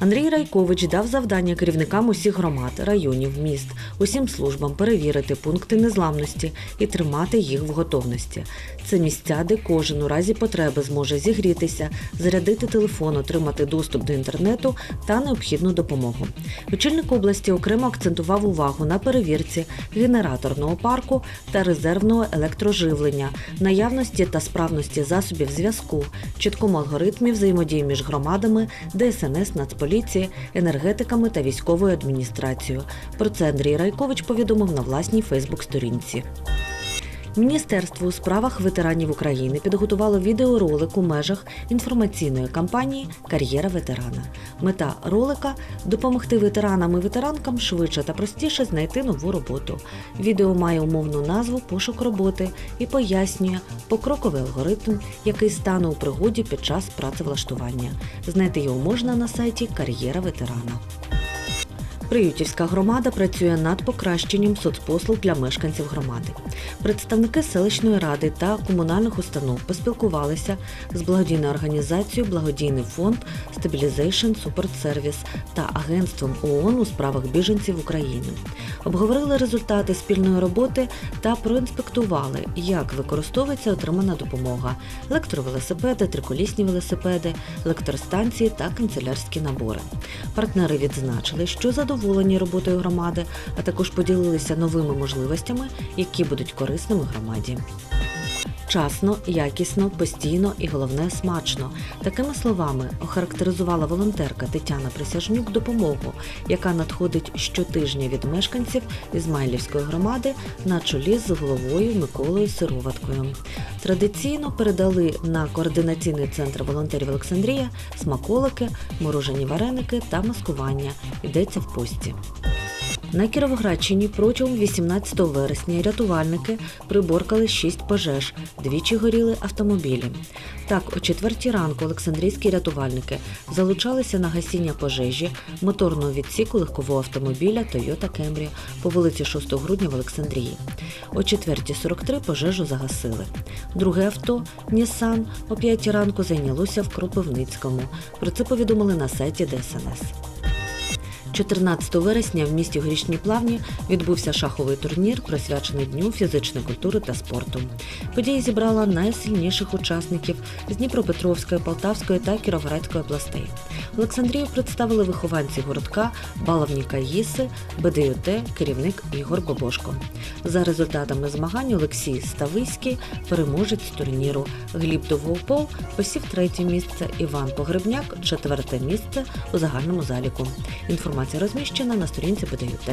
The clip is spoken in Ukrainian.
Андрій Райкович дав завдання керівникам усіх громад, районів, міст, усім службам перевірити пункти незламності і тримати їх в готовності. Це місця, де кожен у разі потреби зможе зігрітися, зарядити телефон, отримати доступ до інтернету та необхідну допомогу. Очільник області окремо акцентував увагу на перевірці генераторного парку та резервного електроживлення, наявності та справності засобів зв'язку, чіткому алгоритмі взаємодії між громадами, ДСНС, Нацполіції, енергетиками та військовою адміністрацією. Про це Андрій Райкович повідомив на власній Фейсбук-сторінці. Міністерство у справах ветеранів України підготувало відеоролик у межах інформаційної кампанії Кар'єра ветерана. Мета ролика допомогти ветеранам і ветеранкам швидше та простіше знайти нову роботу. Відео має умовну назву Пошук роботи і пояснює покроковий алгоритм, який стане у пригоді під час працевлаштування. Знайти його можна на сайті Кар'єра ветерана. Приютівська громада працює над покращенням соцпослуг для мешканців громади. Представники селищної ради та комунальних установ поспілкувалися з благодійною організацією Благодійний фонд Stabilization Support Service та Агентством ООН у справах біженців України. Обговорили результати спільної роботи та проінспектували, як використовується отримана допомога: електровелосипеди, триколісні велосипеди, електростанції та канцелярські набори. Партнери відзначили, що задоволені роботою громади, а також поділилися новими можливостями, які будуть корисними громаді. Вчасно, якісно, постійно і головне смачно. Такими словами охарактеризувала волонтерка Тетяна Присяжнюк допомогу, яка надходить щотижня від мешканців Ізмайлівської громади на чолі з головою Миколою Сироваткою. Традиційно передали на координаційний центр волонтерів Олександрія смаколики, морожені вареники та маскування. Йдеться в пості. На Кіровоградщині протягом 18 вересня рятувальники приборкали 6 пожеж, двічі горіли автомобілі. Так, о 4 ранку Олександрійські рятувальники залучалися на гасіння пожежі моторного відсіку легкового автомобіля Toyota Camry по вулиці 6 грудня в Олександрії. О 4.43 пожежу загасили. Друге авто Nissan о 5 ранку зайнялося в Кропивницькому. Про це повідомили на сайті ДСНС. 14 вересня в місті Горішні Плавні відбувся шаховий турнір, присвячений Дню фізичної культури та спорту. Подія зібрала найсильніших учасників з Дніпропетровської, Полтавської та Кіровоградської областей. Олександрію представили вихованці городка, баловніка Їси, БДЮТ, керівник Ігор Бобошко. За результатами змагань Олексій Стависький, переможець турніру. Гліб Довгопол посів третє місце, Іван Погребняк четверте місце у загальному заліку. Інформація розміщена на сторінці БДЮТ.